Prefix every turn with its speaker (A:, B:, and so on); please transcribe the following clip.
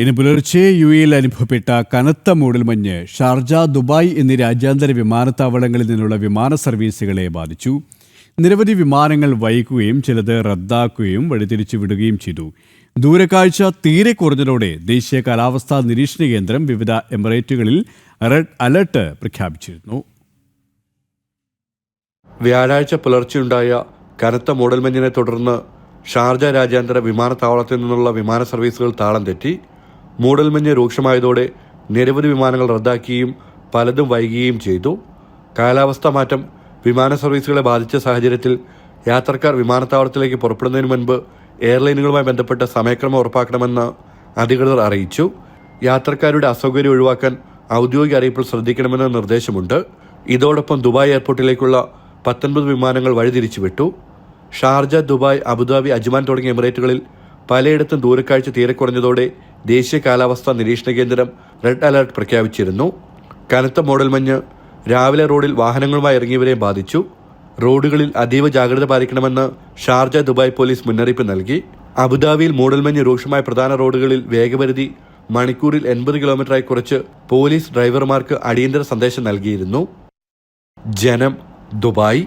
A: ഇന്ന് പുലർച്ചെ യു എയിൽ അനുഭവപ്പെട്ട കനത്ത മൂടൽമഞ്ഞ് ഷാർജ ദുബായ് എന്നീ രാജ്യാന്തര വിമാനത്താവളങ്ങളിൽ നിന്നുള്ള വിമാന സർവീസുകളെ ബാധിച്ചു. നിരവധി വിമാനങ്ങൾ വൈകുകയും ചിലത് റദ്ദാക്കുകയും വഴിതിരിച്ചു വിടുകയും ചെയ്തു. ദൂരക്കാഴ്ച തീരെ കുറഞ്ഞതോടെ ദേശീയ കാലാവസ്ഥാ നിരീക്ഷണ കേന്ദ്രം വിവിധ എമിറേറ്റുകളിൽ റെഡ് അലർട്ട് പ്രഖ്യാപിച്ചിരുന്നു.
B: വ്യാഴാഴ്ച പുലർച്ചെയുണ്ടായ കനത്ത മൂടൽമഞ്ഞിനെ തുടർന്ന് ഷാർജ രാജ്യാന്തര വിമാനത്താവളത്തിൽ നിന്നുള്ള വിമാന സർവീസുകൾ താളം തെറ്റി. മൂടൽമഞ്ഞ് രൂക്ഷമായതോടെ നിരവധി വിമാനങ്ങൾ റദ്ദാക്കുകയും പലതും വൈകുകയും ചെയ്തു. കാലാവസ്ഥാ മാറ്റം വിമാന സർവീസുകളെ ബാധിച്ച സാഹചര്യത്തിൽ യാത്രക്കാർ വിമാനത്താവളത്തിലേക്ക് പുറപ്പെടുന്നതിന് മുൻപ് എയർലൈനുകളുമായി ബന്ധപ്പെട്ട സമയക്രമം ഉറപ്പാക്കണമെന്ന് അധികൃതർ അറിയിച്ചു. യാത്രക്കാരുടെ അസൗകര്യം ഒഴിവാക്കാൻ ഔദ്യോഗിക അറിയിപ്പിൽ ശ്രദ്ധിക്കണമെന്ന നിർദ്ദേശമുണ്ട്. ഇതോടൊപ്പം ദുബായ് എയർപോർട്ടിലേക്കുള്ള പത്തൊൻപത് വിമാനങ്ങൾ വഴിതിരിച്ചുവിട്ടു. Sharjah Dubai Abu Dhabi Ajman തുടങ്ങിയ എമിറേറ്റുകളിൽ പലയിടത്തും ദൂരക്കാഴ്ച തീരെ കുറഞ്ഞതോടെ ദേശീയ കാലാവസ്ഥാ നിരീക്ഷണ കേന്ദ്രം റെഡ് അലർട്ട് പ്രഖ്യാപിച്ചിരുന്നു. കനത്ത മോഡൽ മഞ്ഞ് രാവിലെ റോഡിൽ വാഹനങ്ങളുമായി ഇറങ്ങിയവരെ ബാധിച്ചു. റോഡുകളിൽ അതീവ ജാഗ്രത പാലിക്കണമെന്ന് ഷാർജ ദുബായ് പോലീസ് മുന്നറിയിപ്പ് നൽകി. അബുദാബിയിൽ മൂടൽമഞ്ഞ് രൂക്ഷമായ പ്രധാന റോഡുകളിൽ വേഗപരിധി മണിക്കൂറിൽ എൺപത് കിലോമീറ്ററായി കുറച്ച് പോലീസ് ഡ്രൈവർമാർക്ക് അടിയന്തര സന്ദേശം നൽകിയിരുന്നു. ജനം ദുബായ്